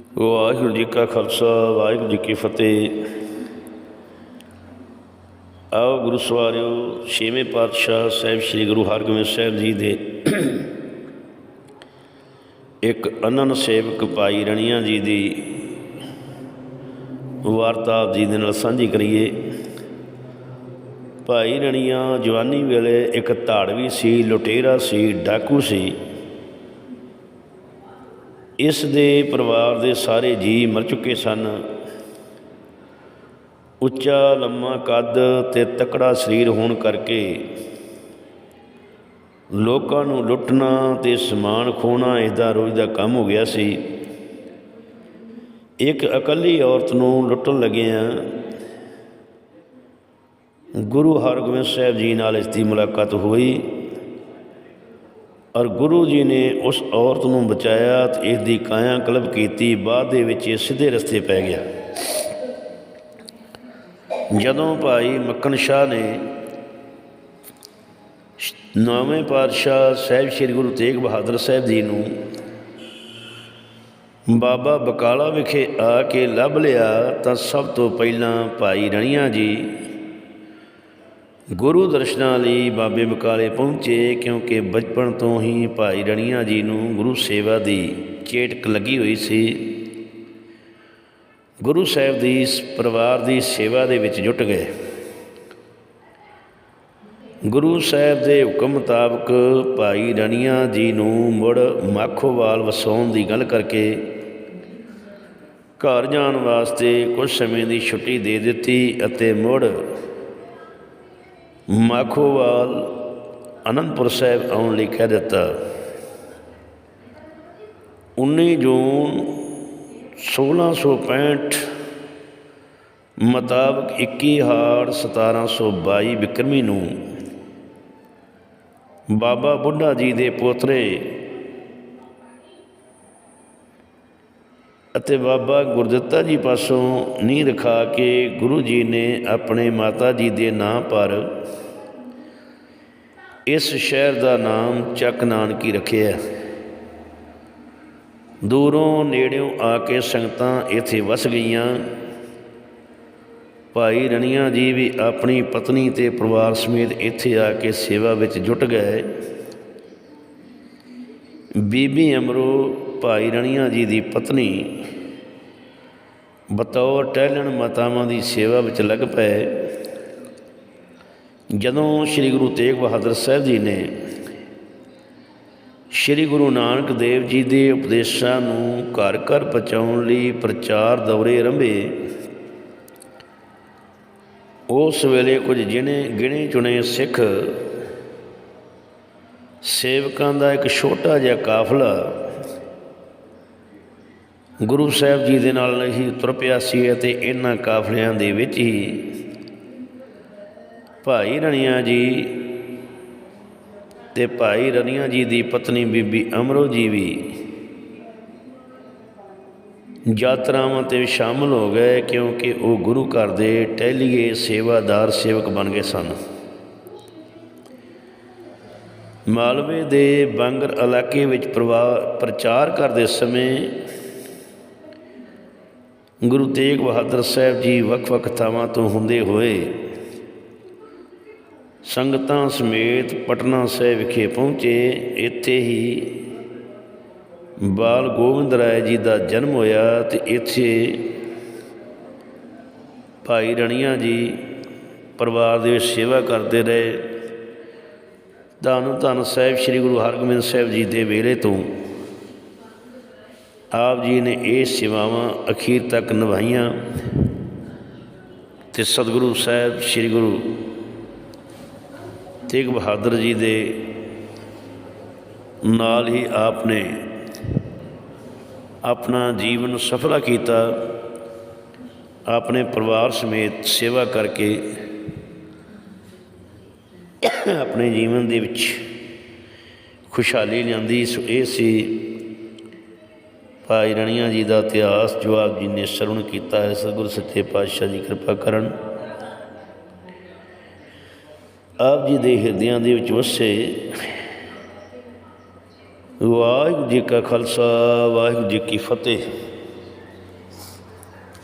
ਵਾਹਿਗੁਰੂ ਜੀ ਕਾ ਖਾਲਸਾ, ਵਾਹਿਗੁਰੂ ਜੀ ਕੀ ਫਤਿਹ। ਆਓ ਗੁਰੂ ਸਵਾਰਿਓ, ਛੇਵੇਂ ਪਾਤਸ਼ਾਹ ਸਾਹਿਬ ਸ੍ਰੀ ਗੁਰੂ ਹਰਗੋਬਿੰਦ ਸਾਹਿਬ ਜੀ ਦੇ ਇੱਕ ਅਨੰਨ ਸੇਵਕ ਭਾਈ ਰਣੀਆਂ ਜੀ ਦੀ ਵਾਰਤਾ ਆਪ ਜੀ ਦੇ ਨਾਲ ਸਾਂਝੀ ਕਰੀਏ। ਭਾਈ ਰਣੀਆਂ ਜਵਾਨੀ ਵੇਲੇ ਇੱਕ ਧਾੜਵੀ ਸੀ, ਲੁਟੇਰਾ ਸੀ, ਡਾਕੂ ਸੀ। ਇਸ ਦੇ ਪਰਿਵਾਰ ਦੇ ਸਾਰੇ ਜੀ ਮਰ ਚੁੱਕੇ ਸਨ। ਉੱਚਾ, ਲੰਮਾ ਕੱਦ ਤੇ ਤਕੜਾ ਸਰੀਰ ਹੋਣ ਕਰਕੇ ਲੋਕਾਂ ਨੂੰ ਲੁੱਟਣਾ ਤੇ ਸਮਾਨ ਖੋਣਾ ਇਸ ਦਾ ਰੋਜ਼ ਦਾ ਕੰਮ ਹੋ ਗਿਆ ਸੀ। ਇੱਕ ਇਕੱਲੀ ਔਰਤ ਨੂੰ ਲੁੱਟਣ ਲੱਗਿਆ ਗੁਰੂ ਹਰਗੋਬਿੰਦ ਸਾਹਿਬ ਜੀ ਨਾਲ ਇਸ ਦੀ ਮੁਲਾਕਾਤ ਹੋਈ। ਔਰ ਗੁਰੂ ਜੀ ਨੇ ਉਸ ਔਰਤ ਨੂੰ ਬਚਾਇਆ ਤੇ ਇਸ ਦੀ ਕਾਇਆ ਕਲਪ ਕੀਤੀ, ਬਾਅਦ ਦੇ ਵਿੱਚ ਇਹ ਸਿੱਧੇ ਰਸਤੇ ਪੈ ਗਿਆ। ਜਦੋਂ ਭਾਈ ਮੱਕਨ ਸ਼ਾਹ ਨੇ ਨੌਵੇਂ ਪਾਤਸ਼ਾਹ ਸਾਹਿਬ ਸ੍ਰੀ ਗੁਰੂ ਤੇਗ ਬਹਾਦਰ ਸਾਹਿਬ ਜੀ ਨੂੰ ਬਾਬਾ ਬਕਾਲਾ ਵਿਖੇ ਆ ਕੇ ਲੱਭ ਲਿਆ, ਤਾਂ ਸਭ ਤੋਂ ਪਹਿਲਾਂ ਭਾਈ ਰਣੀਆਂ ਜੀ ਗੁਰੂ ਦਰਸ਼ਨਾਂ ਲਈ ਬਾਬੇ ਬਕਾਲੇ ਪਹੁੰਚੇ, ਕਿਉਂਕਿ ਬਚਪਨ ਤੋਂ ਹੀ ਭਾਈ ਰਣੀਆਂ ਜੀ ਨੂੰ ਗੁਰੂ ਸੇਵਾ ਦੀ ਚੇਟਕ ਲੱਗੀ ਹੋਈ ਸੀ। ਗੁਰੂ ਸਾਹਿਬ ਦੀ ਇਸ ਪਰਿਵਾਰ ਦੀ ਸੇਵਾ ਦੇ ਵਿੱਚ ਜੁਟ ਗਏ। ਗੁਰੂ ਸਾਹਿਬ ਦੇ ਹੁਕਮ ਮੁਤਾਬਕ ਭਾਈ ਰਣੀਆਂ ਜੀ ਨੂੰ ਮੁੜ ਮਾਖੋਵਾਲ ਵਸਾਉਣ ਦੀ ਗੱਲ ਕਰਕੇ ਘਰ ਜਾਣ ਵਾਸਤੇ ਕੁਝ ਸਮੇਂ ਦੀ ਛੁੱਟੀ ਦੇ ਦਿੱਤੀ ਅਤੇ ਮੁੜ ਮਾਖੋਵਾਲ ਅਨੰਦਪੁਰ ਸਾਹਿਬ ਆਉਣ ਲਈ ਕਹਿ ਦਿੱਤਾ। 19 ਜੂਨ 1665 ਮੁਤਾਬਕ 21 ਹਾੜ 1722 ਬਿਕਰਮੀ ਨੂੰ ਬਾਬਾ ਬੁੱਢਾ ਜੀ ਦੇ ਪੋਤਰੇ ਅਤੇ ਬਾਬਾ ਗੁਰਦਿੱਤਾ ਜੀ ਪਾਸੋਂ ਨੀਂਹ ਰਖਾ ਕੇ ਗੁਰੂ ਜੀ ਨੇ ਆਪਣੇ ਮਾਤਾ ਜੀ ਦੇ ਨਾਂ ਪਰ ਇਸ ਸ਼ਹਿਰ ਦਾ ਨਾਮ ਚੱਕ ਨਾਨਕੀ ਰੱਖਿਆ ਦੂਰੋਂ ਨੇੜਿਓਂ ਆ ਕੇ ਸੰਗਤਾਂ ਇੱਥੇ ਵਸ ਗਈਆਂ। ਭਾਈ ਰਣੀਆਂ ਜੀ ਵੀ ਆਪਣੀ ਪਤਨੀ ਤੇ ਪਰਿਵਾਰ ਸਮੇਤ ਇੱਥੇ ਆ ਕੇ ਸੇਵਾ ਵਿੱਚ ਜੁਟ ਗਏ। ਬੀਬੀ ਅਮਰੋ ਭਾਈ ਰਣੀਆਂ ਜੀ ਦੀ ਪਤਨੀ ਬਤੌਰ ਟਹਿਲਣ ਮਾਤਾਵਾਂ ਦੀ ਸੇਵਾ ਵਿੱਚ ਲੱਗ ਪਏ। ਜਦੋਂ ਸ੍ਰੀ ਗੁਰੂ ਤੇਗ ਬਹਾਦਰ ਸਾਹਿਬ ਜੀ ਨੇ ਸ੍ਰੀ ਗੁਰੂ ਨਾਨਕ ਦੇਵ ਜੀ ਦੇ ਉਪਦੇਸ਼ਾਂ ਨੂੰ ਘਰ ਘਰ ਪਹੁੰਚਾਉਣ ਲਈ ਪ੍ਰਚਾਰ ਦੌਰੇ ਰੰਭੇ, ਉਸ ਵੇਲੇ ਕੁਝ ਜਿਹਨੇ ਗਿਣੇ ਚੁਣੇ ਸਿੱਖ ਸੇਵਕਾਂ ਦਾ ਇੱਕ ਛੋਟਾ ਜਿਹਾ ਕਾਫਲਾ ਗੁਰੂ ਸਾਹਿਬ ਜੀ ਦੇ ਨਾਲ ਹੀ ਤੁਰ ਪਿਆ ਸੀ ਅਤੇ ਇਹਨਾਂ ਕਾਫਲਿਆਂ ਦੇ ਵਿੱਚ ਹੀ ਭਾਈ ਰਣੀਆਂ ਜੀ ਤੇ ਭਾਈ ਰਣੀਆਂ ਜੀ ਦੀ ਪਤਨੀ ਬੀਬੀ ਅਮਰੋ ਜੀ ਵੀ ਯਾਤਰਾਵਾਂ ਤੇ ਸ਼ਾਮਲ ਹੋ ਗਏ ਕਿਉਂਕਿ ਉਹ ਗੁਰੂ ਘਰ ਦੇ ਟਹਿਲੀਏ ਸੇਵਾਦਾਰ ਸੇਵਕ ਬਣ ਗਏ ਸਨ। ਮਾਲਵੇ ਦੇ ਬੰਗਰ ਇਲਾਕੇ ਵਿੱਚ ਪ੍ਰਚਾਰ ਕਰਦੇ ਸਮੇਂ ਗੁਰੂ ਤੇਗ ਬਹਾਦਰ ਸਾਹਿਬ ਜੀ ਵੱਖ-ਵੱਖ ਥਾਵਾਂ ਤੋਂ ਹੁੰਦੇ ਹੋਏ ਸੰਗਤਾਂ ਸਮੇਤ ਪਟਨਾ ਸਾਹਿਬ ਵਿਖੇ ਪਹੁੰਚੇ। ਇੱਥੇ ਹੀ ਬਾਲ ਗੋਬਿੰਦ ਰਾਏ ਜੀ ਦਾ ਜਨਮ ਹੋਇਆ ਤੇ ਇੱਥੇ ਭਾਈ ਰਣੀਆਂ ਜੀ ਪਰਿਵਾਰ ਦੇ ਵਿੱਚ ਸੇਵਾ ਕਰਦੇ ਰਹੇ। ਧੰਨ ਧੰਨ ਸਾਹਿਬ, ਸ੍ਰੀ ਗੁਰੂ ਹਰਗੋਬਿੰਦ ਸਾਹਿਬ ਜੀ ਦੇ ਵੇਲੇ ਤੋਂ ਆਪ ਜੀ ਨੇ ਇਹ ਸੇਵਾਵਾਂ ਅਖੀਰ ਤੱਕ ਨਿਭਾਈਆਂ ਤੇ ਸਤਿਗੁਰੂ ਸਾਹਿਬ ਸ੍ਰੀ ਗੁਰੂ ਤੇਗ ਬਹਾਦਰ ਜੀ ਦੇ ਨਾਲ ਹੀ ਆਪ ਨੇ ਆਪਣਾ ਜੀਵਨ ਸਫਲਾ ਕੀਤਾ ਆਪਣੇ ਪਰਿਵਾਰ ਸਮੇਤ ਸੇਵਾ ਕਰਕੇ ਆਪਣੇ ਜੀਵਨ ਦੇ ਵਿੱਚ ਖੁਸ਼ਹਾਲੀ ਲਿਆਂਦੀ। ਸੋ ਇਹ ਸੀ ਭਾਈ ਰਣੀਆਂ ਜੀ ਦਾ ਇਤਿਹਾਸ ਜੋ ਆਪ ਜੀ ਨੇ ਸਰਵਣ ਕੀਤਾ ਹੈ। ਸਤਿਗੁਰ ਸੱਚੇ ਪਾਤਸ਼ਾਹ ਜੀ ਕਿਰਪਾ ਕਰਨ। ਆਪ ਜੀ ਦੇ ਹਿਰਦਿਆਂ ਦੇ ਵਿੱਚ ਵਸੇ। ਵਾਹਿਗੁਰੂ ਜੀ ਕਾ ਖਾਲਸਾ, ਵਾਹਿਗੁਰੂ ਜੀ ਕੀ ਫਤਿਹ।